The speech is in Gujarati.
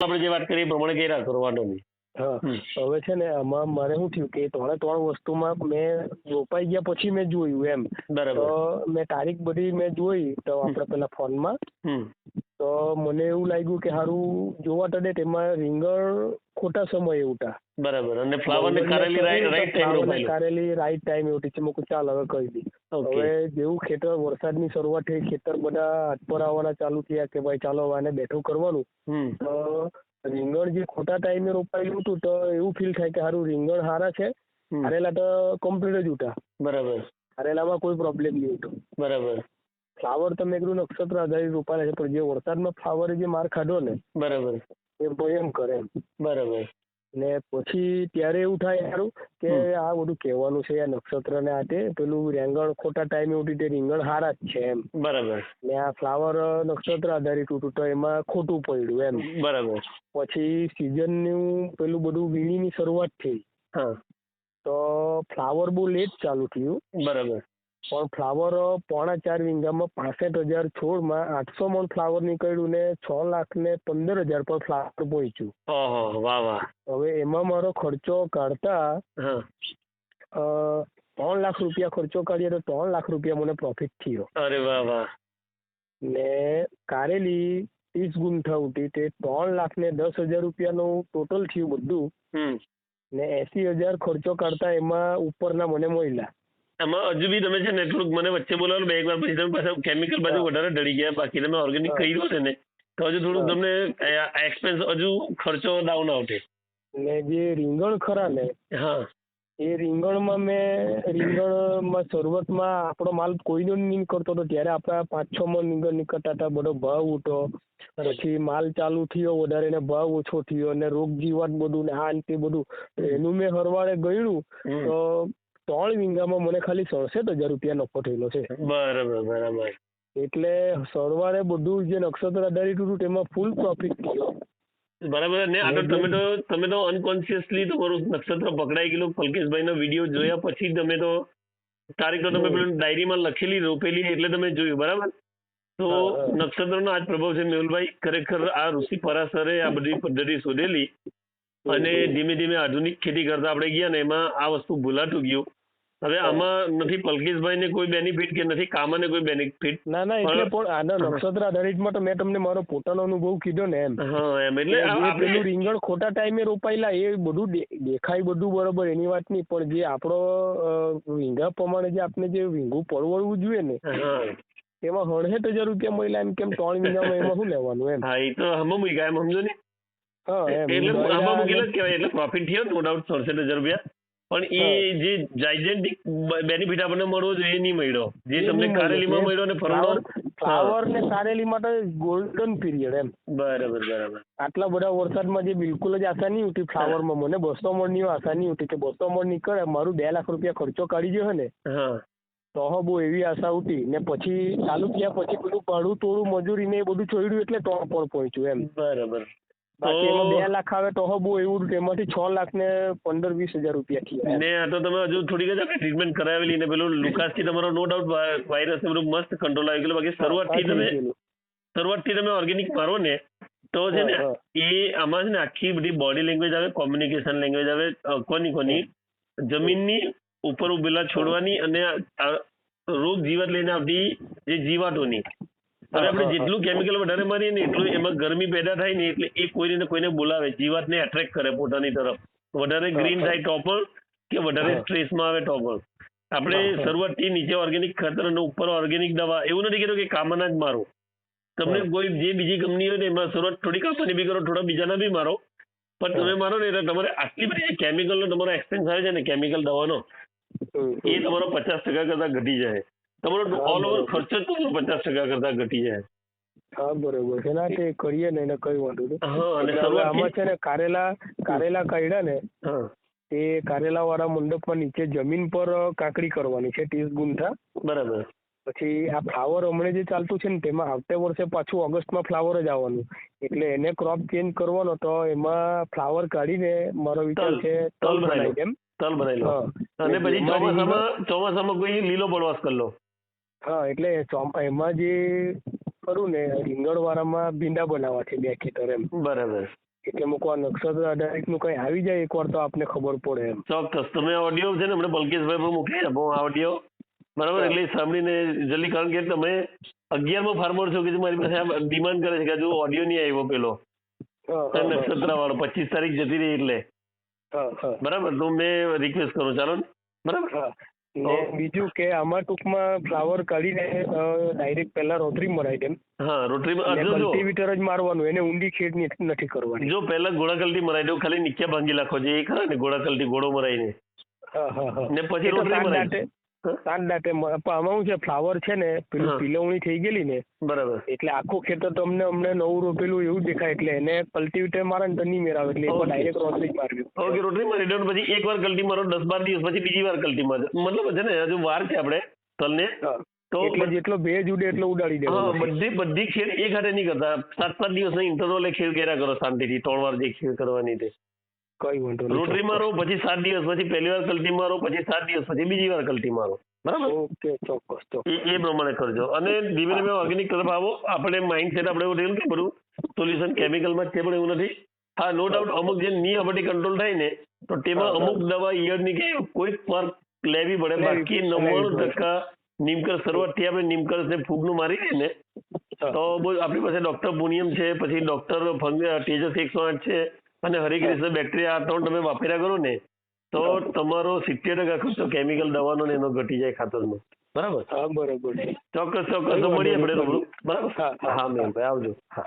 આપણે જે વાત કરી એ પ્રમાણે કર્યા કરો વાંધો નહીં. હવે છે ને આમાં મારે શું થયું કે ત્રણે ત્રણ વસ્તુમાં મેં રોપાઈ ગયા પછી મેં જોયું એમ. બરાબર. તો મેં તારીખ બધી મેં જોઈ તો આપણે પેલા ફોનમાં. તો મને એવું લાગ્યું કે સારું જોવા તડે તેમાં રીંગણ ખોટા સમયે ઉઠા. બરાબર. અને ફ્લાવર ને કારેલી રાઈટ ટાઈમ કારેલી રાઈટ ટાઈમ ઉઠી છે. મેં ચાલ હવે કહી દી. હવે જેવું ખેતર વરસાદની શરૂઆત થઈ ખેતર બધા હાથપર આવવાના ચાલુ થયા કે ભાઈ ચાલો આને બેઠું કરવાનું. તો રીંગણ જે ખોટા ટાઈમે રોપાયેલું હતું તો એવું ફીલ થાય કે સારું રીંગણ સારા છે. હારેલા તો કમ્પ્લીટ જ ઉઠા. બરાબર. હારેલામાં કોઈ પ્રોબ્લેમ નહીં હતો. બરાબર. ફ્લાવર તમે મેં નક્ષત્ર આધારિત રોપાયેલા છે પણ જે વરસાદમાં ફ્લાવરે જે માર ખાધો ને બરાબર. એ એમ બરાબર. ને પછી ત્યારે એવું થાય સારું કે આ બધું કહેવાનું છે આ નક્ષત્ર ને આ તે પેલું રેંગણ ખોટા ટાઈમે ઉઠી તે રીંગણ હારા જ છે એમ. બરાબર. ને આ ફ્લાવર નક્ષત્ર આધારિત ઉઠું તો એમાં ખોટું પડ્યું એમ. બરાબર. પછી સિઝનનું પેલું બધું વીણીની શરૂઆત થઈ. હા. તો ફ્લાવર બહુ લેટ ચાલુ થયું. બરાબર. પણ ફ્લાવર પોણા ચાર વીંગામાં પાસઠ હજાર છોડમાં આઠસો મણ ફ્લાવર નીકળ્યું ને છ લાખ ને પંદર હજાર પર ફ્લાવર પહોંચ્યું ઓહો વાહ વાહ. હવે એમાં મારો ખર્ચો કાઢતા ત્રણ લાખ રૂપિયા ખર્ચો કાઢીએ તો ત્રણ લાખ રૂપિયા મને પ્રોફિટ થયો. અરે વાહ વાહ. ને કારેલી ત્રીસ ગુંઠા ઉઠી તે ત્રણ લાખ ને દસ હજાર રૂપિયાનું ટોટલ થયું બધું. ને એસી હજાર ખર્ચો કાઢતા એમાં ઉપરના મને મળ્યા આમાં હજુ બી તમે છે ને થોડુંક મને વચ્ચે બોલાવો બે એક વાર પછી તમે પાછા કેમિકલ બાજુ વધારે ઢળી ગયા બાકી તમે ઓર્ગેનિક કર્યું છે ને તો હજુ થોડુંક તમને એક્સપેન્સ હજુ ખર્ચો ડાઉન આવશે. ને જે રીંગણ ખરા ને હા. એ રીંગણમાં મેં રીંગણમાં શરૂઆતમાં આપણો માલ કોઈનો નહીં કરતો હતો ત્યારે આપણા પાંચ છ માં રીંગણ નીકળતા હતા બધો ભાવ ઉઠો. પછી માલ ચાલુ થયો વધારે ને ભાવ ઓછો થયો અને રોગ જીવાત બધું ને આ તે બધું એનું મેં હરવાળે ગયું તો ત્રણ વીંગામાં મને ખાલી સડસઠ હજાર રૂપિયા નફો થયેલો છે. બરાબર બરાબર. એટલે સરવાળે બધું જે નક્ષત્ર આધારિત હતું તેમાં ફૂલ પ્રોફિટ થયો. બરાબર ને આગળ તમે તો તમે તો અનકોન્શિયસલી તમારું નક્ષત્ર પકડાઈ ગયેલું. પલકેશભાઈનો વીડિયો જોયા પછી તમે તો તારીખ તો તમે. પેલું ડાયરીમાં લખેલી રોપેલી એટલે તમે જોયું બરાબર? તો નક્ષત્ર નો નક્ષત્રનો આજ પ્રભાવ છે મેહુલભાઈ ખરેખર આ ઋષિ પરાશરે આ બધી પદ્ધતિ શોધેલી. અને ધીમે ધીમે આધુનિક ખેતી કરતા આપણે ગયા ને એમાં આ વસ્તુ ભૂલાતું ગયું. હવે આમાં નથી પલકેશભાઈ ને કોઈ બેનિફિટ કે નથી કામાને કોઈ બેનિફિટ ના ના એટલે પણ- આના નક્ષત્ર આધારિતમાં તો મેં તમને મારો પોતાનો અનુભવ કીધો ને એમ. હા એમ એટલે પેલું રીંગણ ખોટા ટાઈમે રોપાયેલા એ બધું દેખાય બધું બરોબર એની વાત નહીં પણ જે આપણો રીંગા પ્રમાણે જે આપણે જે રીંગું પરવડવું જોઈએ ને હા. એમાં હળસઠ હજાર રૂપિયા મળેલા એમ કેમ ત્રણ મહિનામાં એમાં શું લેવાનું એમ? હા એ તો આમાં મૂક્યા એમ સમજો ને? એટલે આમાં મૂકેલા જ કહેવાય એટલે પ્રોફિટ થયો નો ડાઉટ સડસઠ હજાર રૂપિયા. પણ એ જે જાયજેન્ટિક બેનિફિટ આપણને મળવો જોઈએ એ નહીં મળ્યો. જે તમને કારેલીમાં મળ્યો. ને ફરવાનો? ફ્લાવર ને કારેલી માટે ગોલ્ડન પીરિયડ એમ. બરાબર બરાબર. આટલા બધા વરસાદમાં જે બિલકુલ જ આશા નહીં ઉઠી ફ્લાવરમાં મને. બસો મણની આશા નહીં ઉઠી કે બસો મણ નીકળે મારું બે લાખ રૂપિયા ખર્ચો કાઢી ગયો ને હા. તો હો બહુ એવી આશા ઉઠી. ને પછી ચાલુ થયા પછી પેલું ભાડું તોડું મજૂરી ને એ બધું છોડ્યું એટલે તો પણ પહોંચ્યું એમ. બરાબર. બાકી એમાં બે લાખ આવે તો બહુ એવું. એમાંથી છ લાખ ને પંદર વીસ હજાર રૂપિયા થયા. ને આ તો તમે હજુ થોડીક જ આપણે ટ્રીટમેન્ટ કરાવેલી ને પેલું લુકાસથી તમારો નો ડાઉટ વાયરસ બધું મસ્ત કંટ્રોલ આવી ગયેલું. બાકી શરૂઆતથી તમે શરૂઆત શરૂઆતથી તમે ઓર્ગેનિક મારો ને તો છે ને એ આમાં છે ને આખી બધી બોડી લેંગ્વેજ આવે કોમ્યુનિકેશન લેંગ્વેજ આવે કોની કોની જમીનની ઉપર ઉભેલા છોડવાની અને રોગ જીવાત લઈને આવતી જે જીવાતોની હવે આપણે જેટલું કેમિકલ વધારે મારીએ ને એટલું એમાં ગરમી પેદા થાય ને એટલે એ કોઈને કોઈને બોલાવે જીવાતને એટ્રેક્ટ કરે પોતાની તરફ. વધારે ગ્રીન થાય તો પણ કે વધારે. સ્ટ્રેસમાં આવે તો પણ આપણે. શરૂઆતથી નીચે ઓર્ગેનિક ખાતર અને ઉપર ઓર્ગેનિક દવા એવું નથી કીધું કે કામના જ મારો. તમને કોઈ જે બીજી કંપની હોય ને એમાં શરૂઆત થોડી કાપવાની બી કરો થોડા બીજાના બી મારો. પણ તમે મારો ને એટલે તમારે આટલી બધી કેમિકલનો તમારો એક્સપેન્સ આવે છે ને કેમિકલ દવાનો એ તમારો પચાસ ટકા કરતા ઘટી જાય. તમારો ઓલ ઓવર ખર્ચ જ તમારો પચાસ ટકા કરતા ઘટી જાય? હા બરોબર. છે ના તે કરીએ ને એને કઈ વાંધો નહીં. આમાં છે ને કારેલા કારેલા કાઢ્યા ને તે કારેલા વાળા મંડપમાં નીચે જમીન પર કાકડી કરવાની છે ત્રીસ ગુંઠા. બરાબર. પછી આ ફ્લાવર હમણાં જે ચાલતું છે ને તેમાં આવતે વર્ષે પાછું ઓગસ્ટમાં ફ્લાવર જ આવવાનું. એટલે એને ક્રોપ ચેન્જ કરવાનો તો એમાં ફ્લાવર કાઢીને મારો વિચાર છે તલ બનાવી એમ. તલ બનાવી લો. અને પછી ચોમાસામાં ચોમાસામાં કોઈ લીલો પડવાસ કરી લો. હા એટલે એમાં જે કરું ને રીંગણ વાળામાં ભીંડા બનાવવા છે બે ખેતર એમ. બરાબર. એટલે મૂકો નક્ષત્ર આધારિતનું કઈ આવી જાય એકવાર તો આપને ખબર પડે એમ. ચોક્કસ. તમે ઓડિયો છે ને હમણાં પલકેશભાઈ પણ મોકલી આપો ઓડિયો બરાબર? એટલે સાંભળીને જલ્દી કારણ કે તમે અગિયારમો ફાર્મર છો કે મારી પાસે ડિમાન્ડ કરે છે કે હજુ ઓડિયો નહીં આવ્યો પેલો. નક્ષત્ર વાળો પચીસ તારીખ જતી રહી એટલે. બરાબર? તો મેં રિક્વેસ્ટ કરું. ચાલો ને? બરાબર. ને બીજું કે આમાં ટૂંકમાં ફ્લાવર કાઢીને ડાયરેક્ટ પહેલા રોટરી મરાઈ દેમ. હા જો કલ્ટિવેટર જ મારવાનું એને ઊંડી ખેડ નથી કરવાની. જો પહેલા ગોળા કલટી મરાઈ દો ખાલી નીચે ભાંગી નાખો જે એ ખરા ને ગોળા કલટી ગોળો હા. ને પછી રોટરી સાત મરાઈ દાંતે સાત દાંતે મ- પણ આમાં શું છે ફ્લાવર છે ને પેલું. પીલવણી થઈ ગયેલી ને બરાબર. એટલે આખું ખેતર તમને અમને નવું રોપેલું એવું દેખાય એટલે એને કલ્ટિવેટર મારે ને તો નહીં મેળાવે એટલે એક ડાયરેક્ટ રોટરી મારવી. ઓકે રોટરી મારી દો પછી એક વાર કલ્ટી મારો દસ બાર દિવસ પછી બીજી વાર કલ્ટી મારો. મતલબ છે ને હજુ વાર છે આપણે તલને. તો એટલે જેટલો ભેજ ઉડે એટલો ઉડાડી હા બધી બધી ખેડ એક હાથે નહીં કરતા. સાત સાત દિવસના ઇન્ટરવલે ખેડ કર્યા કરો શાંતિથી ત્રણ વાર જે ખેડ કરવાની તે. કઈ વાંધો નહીં રોટરી મારો પછી સાત દિવસ પછી પહેલી વાર કલ્ટી મારો પછી સાત દિવસ પછી બીજી વાર કલ્ટી મારો. બરાબર? ઓકે ચોક્કસ ચોક્કસ. એ પ્રમાણે કરજો. અને ધીમે ધીમે ઓર્ગેનિક તરફ આવો. આપણે માઇન્ડસેટ આપણે એવું કે બધું સોલ્યુશન કેમિકલમાં છે પણ એવું નથી. હા નો ડાઉટ અમુક જે ની આપણી કંટ્રોલ થાય ને તો તેમાં. અમુક દવા ઈયળની કે કોઈક માર્ક લેવી પડે. બાકી નવ્વાણું નિમકર ટકા થી શરૂઆતથી આપણે નિમકરસ ને ફૂગનું મારી દઈએ ને તો આપણી પાસે ડોક્ટર પુનિયમ છે પછી ડોક્ટર ફંગ તેજસ એકસો આઠ છે અને હરિગ્રીસ બેક્ટેરિયા આ ત્રણ તમે વાપર્યા કરો ને તો તમારો સિત્તેર ટકા ખર્ચો કેમિકલ દવાનો ને એનો ઘટી જાય ખાતરનો. બરાબર? હા બરોબર. ચોક્કસ ચોક્કસ. તો મળીએ આપણે. રૂબરૂ. બરાબર? હા, મેમ ભાઈ આવજો. હા.